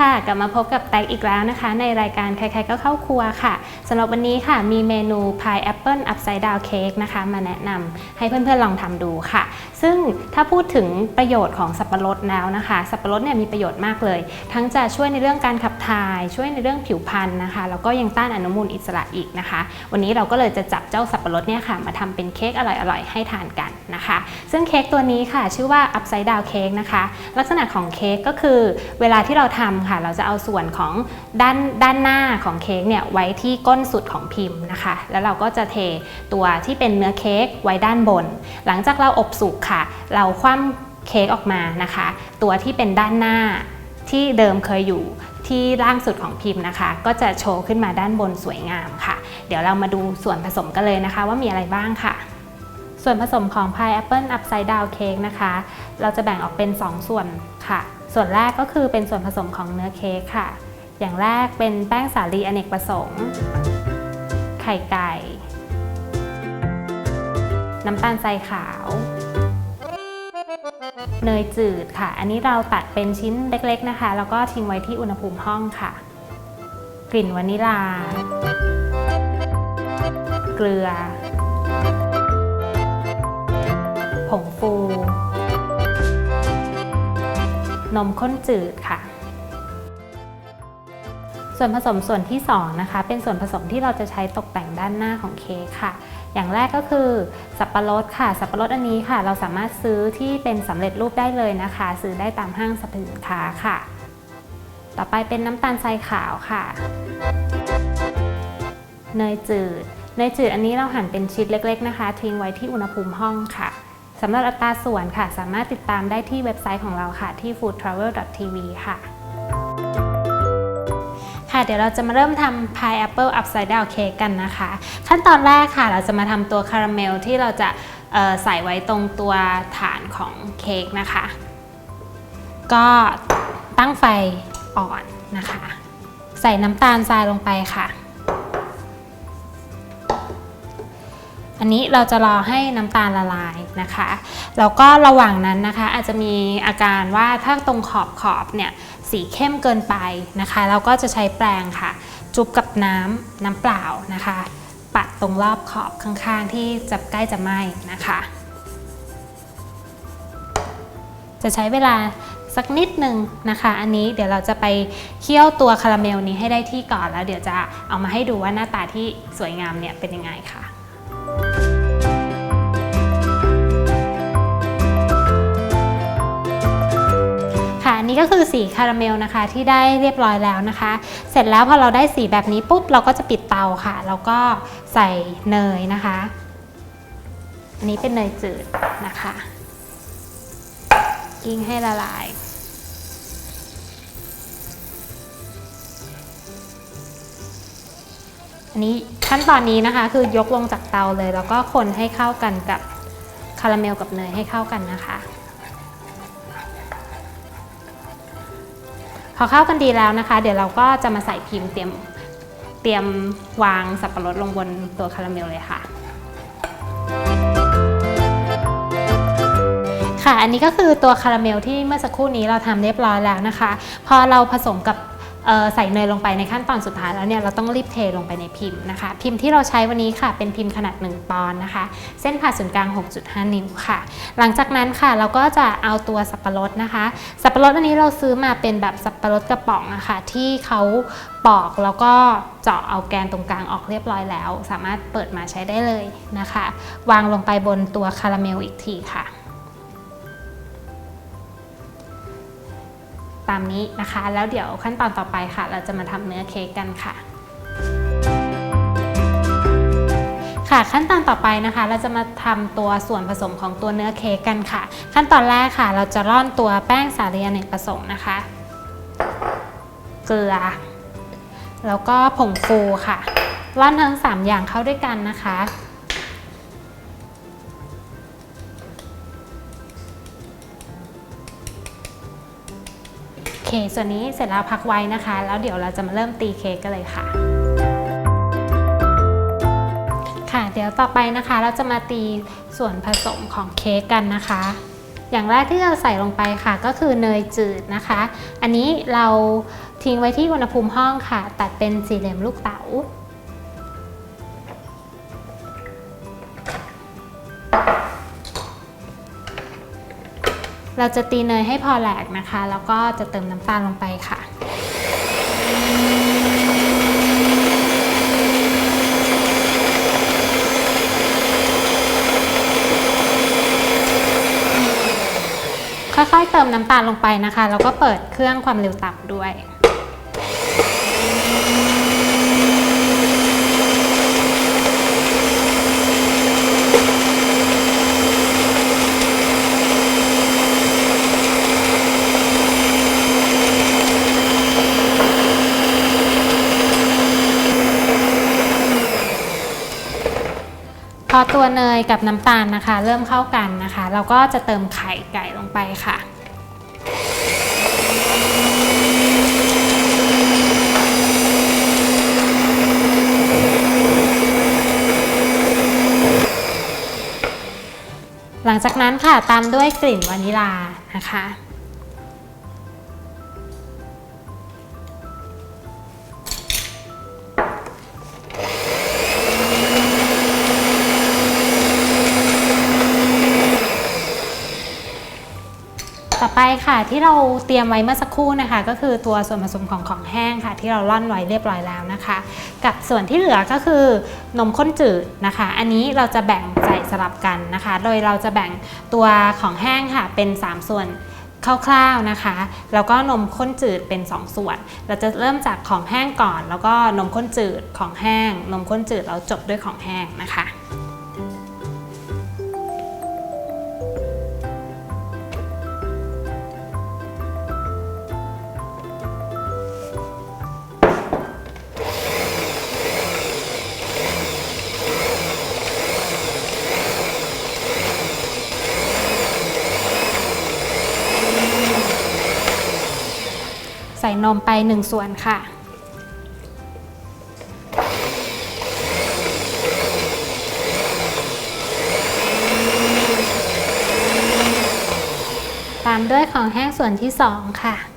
ค่ะกลับมาพบกับแตกอีกแล้วนะคะ ในรายการใครๆก็เข้าครัวค่ะสำหรับวันนี้ค่ะ มีเมนูพายแอปเปิลอัพไซด์ดาวเค้กนะคะ มาแนะนำให้เพื่อนๆลองทำดูค่ะ ซึ่งถ้าพูดถึงประโยชน์ของสับปะรดแล้วนะคะ สับปะรดเนี่ยมีประโยชน์มากเลย ทั้งจะช่วยในเรื่องการขับถ่าย ช่วยในเรื่องผิวพรรณนะคะ แล้วก็ยังต้านอนุมูลอิสระอีกนะคะ วันนี้เราก็เลยจะจับเจ้าสับปะรดเนี่ยค่ะ มาทำเป็นเค้กอร่อยๆ ให้ทานกันนะคะ ซึ่งเค้กตัวนี้ค่ะ ชื่อว่า upside down cake นะคะ ลักษณะของเค้กก็คือเวลาที่เราทำค่ะเราจะเอาส่วนของด้านด้านหน้าของเค้กเนี่ยไว้ที่ก้นสุดของพิมพ์นะคะ แล้วเราก็จะเทตัวที่เป็นเนื้อเค้กไว้ด้านบน หลังจากเราอบสุกค่ะ เราคว่ำเค้กออกมานะคะ ตัวที่เป็นด้านหน้าที่เดิมเคยอยู่ที่ล่างสุดของพิมพ์นะคะ ก็จะโชว์ขึ้นมาด้านบนสวยงามค่ะ เดี๋ยวเรามาดูส่วนผสมกันเลยนะคะ ว่ามีอะไรบ้างค่ะ ส่วนผสมของ Pineapple Upside Down Cake นะคะ เราจะแบ่งออกเป็น 2 ส่วนค่ะ ส่วนแรกก็คือเป็นส่วนผสมของเนื้อเค้กค่ะ อย่างแรกเป็นแป้งสาลีอเนกประสงค์ ไข่ไก่ น้ำตาลทรายขาว เนยจืดค่ะ อันนี้เราตัดเป็นชิ้นเล็กๆนะคะ แล้วก็ทิ้งไว้ที่อุณหภูมิห้องค่ะ กลิ่นวานิลา เกลือ นมข้นจืดค่ะ ส่วนผสมส่วนที่2นะคะ เป็นส่วนผสมที่เราจะใช้ตกแต่งด้านหน้าของเค้กค่ะ อย่างแรกก็คือสับปะรดค่ะ สับปะรดอันนี้ค่ะ เราสามารถซื้อที่เป็นสำเร็จรูปได้เลยนะคะ ซื้อได้ตามห้างสรรพสินค้าค่ะ ต่อไปเป็นน้ำตาลทรายขาวค่ะ เนยจืด เนยจืดอันนี้เราหั่นเป็นชิ้นเล็ก ๆ นะคะ ทิ้งไว้ที่อุณหภูมิห้องค่ะ สำหรับอัตราส่วนค่ะ สามารถติดตามได้ที่เว็บไซต์ของเราค่ะที่ foodtravel.tv ค่ะ ค่ะเดี๋ยวเราจะมาเริ่มทำ pineapple upside down cake กันนะคะ ขั้นตอนแรกค่ะ เราจะมาทำตัวคาราเมลที่เราจะใส่ไว้ตรงตัวฐานของเค้กนะคะ ก็ตั้งไฟอ่อนนะคะ ใส่น้ำตาลทรายลงไปค่ะ อันนี้เราจะรอให้น้ำตาลละลายนะคะแล้วก็ระหว่างนั้นนะคะอาจจะมีอาการว่าถ้าตรงขอบขอบเนี่ยสีเข้มเกินไปนะคะ เราก็จะใช้แปรงค่ะ จุบกับน้ำน้ำเปล่านะคะ ปัดตรงรอบขอบข้างๆ ที่จะใกล้จะไหม้นะคะ จะใช้เวลาสักนิดหนึ่งนะคะ อันนี้เดี๋ยวเราจะไปเคี่ยวตัวคาราเมลนี้ให้ได้ที่ก่อนแล้ว เดี๋ยวจะเอามาให้ดูว่าหน้าตาที่สวยงามเนี่ยเป็นยังไงค่ะ นี้ก็คือสีคาราเมลนะคะ ที่ได้เรียบร้อยแล้วนะคะ เสร็จแล้วพอเราได้สีแบบนี้ปุ๊บเราก็จะปิดเตาค่ะ แล้วก็ใส่เนยนะคะ อันนี้เป็นเนยจืดนะคะ กิ้งให้ละลายอันนี้ขั้นตอนนี้นะคะคือยกลงจากเตาเลย แล้วก็คนให้เข้ากันกับคาราเมลกับเนยให้เข้ากันนะคะ พอเข้ากันดีแล้วนะคะ เดี๋ยวเราก็จะมาใส่พิมพ์เตรียมเตรียมวางสับปะรดลงบนตัวคาราเมลเลยค่ะ ค่ะ อันนี้ก็คือตัวคาราเมลที่เมื่อสักครู่นี้เราทำเรียบร้อยแล้วนะคะ พอเราผสมกับ ใส่เนยลงไปในขั้นตอนสุดท้ายแล้วเนี่ยเราต้องรีบเทลงไปในพิมพ์นะคะ พิมพ์ที่เราใช้วันนี้ค่ะ เป็นพิมพ์ขนาด 1 ปอนด์นะคะ เส้นผ่าศูนย์กลาง 6.5 นิ้วค่ะ หลังจากนั้นค่ะเราก็จะเอาตัวสับปะรดนะคะ สับปะรดอันนี้เราซื้อมาเป็นแบบสับปะรดกระป๋องนะคะที่เขาปอกแล้วก็เจาะเอาแกนตรงกลางออกเรียบร้อยแล้ว สามารถเปิดมาใช้ได้เลยนะคะ วางลงไปบนตัวคาราเมลอีกทีค่ะ ตามนี้นะคะ แล้วเดี๋ยวขั้นตอนต่อไปค่ะ เราจะมาทำเนื้อเค้กกันค่ะ ค่ะขั้นตอนต่อไปนะคะ เราจะมาทำตัวส่วนผสมของตัวเนื้อเค้กกันค่ะ ขั้นตอนแรกค่ะ เราจะร่อนตัวแป้งสาลีอเนกประสงค์นะคะ เกลือ แล้วก็ผงฟูค่ะร่อนทั้ง 3 อย่างเข้าด้วยกันนะคะ เคส่วนนี้เสร็จแล้วพักไว้นะคะ แล้วเดี๋ยวเราจะมาเริ่มตีเค้กกันเลยค่ะ ค่ะ เดี๋ยวต่อไปนะคะ เราจะมาตีส่วนผสมของเค้กกันนะคะ อย่างแรกที่เราใส่ลงไปค่ะ ก็คือเนยจืดนะคะ อันนี้เราทิ้งไว้ที่อุณหภูมิห้องค่ะ ตัดเป็นสี่เหลี่ยมลูกเต๋า เราจะตีเนยให้พอแหลกนะคะ แล้วก็จะเติมน้ำตาลลงไปค่ะ ค่อยๆเติมน้ำตาลลงไปนะคะ แล้วก็เปิดเครื่องความเร็วต่ำด้วย พอตัวเนยกับน้ำตาลนะคะ เริ่มเข้ากันนะคะ เราก็จะเติมไข่ไก่ลงไปค่ะ หลังจากนั้นค่ะตามด้วยกลิ่นวานิลานะคะ ค่ะที่เราเตรียมไว้เมื่อสักครู่นะคะ ก็คือตัวส่วนผสมของของแห้งค่ะ ที่เราร่อนไว้เรียบร้อยแล้วนะคะ กับส่วนที่เหลือก็คือนมข้นจืดนะคะ อันนี้เราจะแบ่งใส่สลับกันนะคะ โดยเราจะแบ่งตัวของแห้งค่ะเป็น 3 ส่วนคร่าวๆนะคะ แล้วก็นมข้นจืดเป็น 2 ส่วน เราจะเริ่มจากของแห้งก่อน แล้วก็นมข้นจืดของแห้ง นมข้นจืดแล้วจบด้วยของแห้งนะคะ ใส่นมไป 1 ส่วนค่ะ ตามด้วยของแห้งส่วนที่ 2 ค่ะ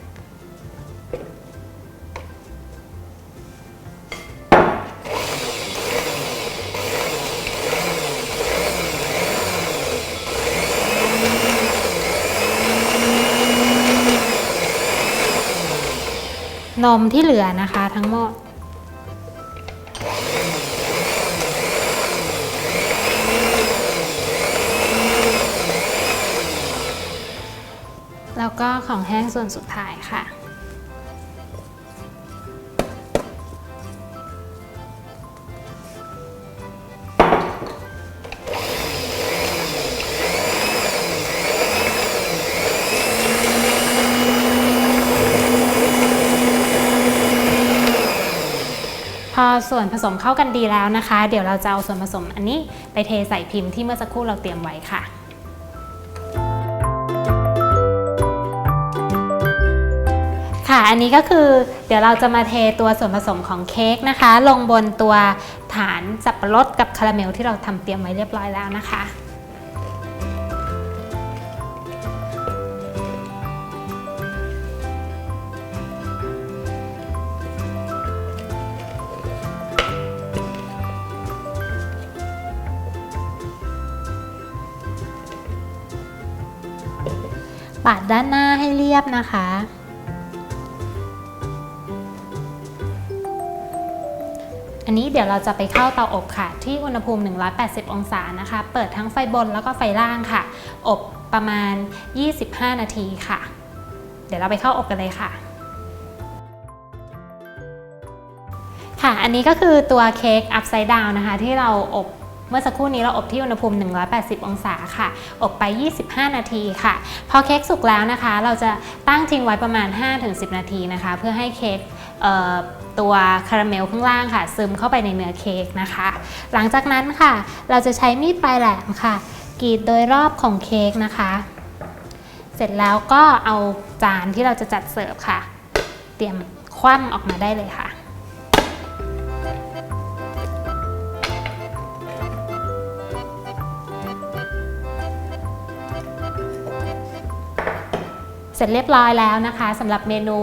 นมที่เหลือนะคะทั้งหมด แล้วก็ของแห้งส่วนสุดท้ายค่ะ ส่วนผสมเข้ากันดีแล้วนะคะ เดี๋ยวเราจะเอาส่วนผสมอันนี้ไปเทใส่พิมพ์ที่เมื่อสักครู่เราเตรียมไว้ค่ะค่ะ อันนี้ก็คือเดี๋ยวเราจะมาเทตัวส่วนผสมของเค้กนะคะ ลงบนตัวฐานสับปะรดกับคาราเมลที่เราทำเตรียมไว้เรียบร้อยแล้วนะคะ ปาดด้านหน้าให้เรียบนะคะ อันนี้เดี๋ยวเราจะไปเข้าเตาอบค่ะ ที่อุณหภูมิ 180 องศานะคะ เปิดทั้งไฟบนแล้วก็ไฟล่างค่ะ อบประมาณ 25 นาทีค่ะ เดี๋ยวเราไปเข้าอบกันเลยค่ะค่ะ อันนี้ก็คือตัวเค้ก upside down นะคะ ที่เราอบ มื่อสักครู่นี้เราอบที่อุณหภูมิ 180 องศาค่ะ อบไป 25 นาทีค่ะ พอเค้กสุกแล้วนะคะ เราจะตั้งทิ้งไว้ประมาณ 5-10 นาทีนะคะ เพื่อให้เค้กตัวคาราเมลข้างล่างค่ะ ซึมเข้าไปในเนื้อเค้กนะคะ หลังจากนั้นค่ะ เราจะใช้มีดปลายแหลมค่ะกรีดโดยรอบของเค้กนะคะ เสร็จแล้วก็เอาจานที่เราจะจัดเสิร์ฟค่ะ เตรียมคว่ำออกมาได้เลยค่ะ ร็จเรียบร้อยแล้วนะคะสำหรับเมนู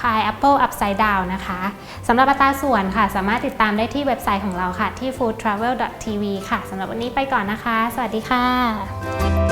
Pineapple Upside Down นะคะสำหรับอัตราส่วนค่ะ สามารถติดตามได้ที่เว็บไซต์ของเราค่ะ ที่ foodtravel.tv ค่ะสำหรับวันนี้ไปก่อนนะคะ สวัสดีค่ะ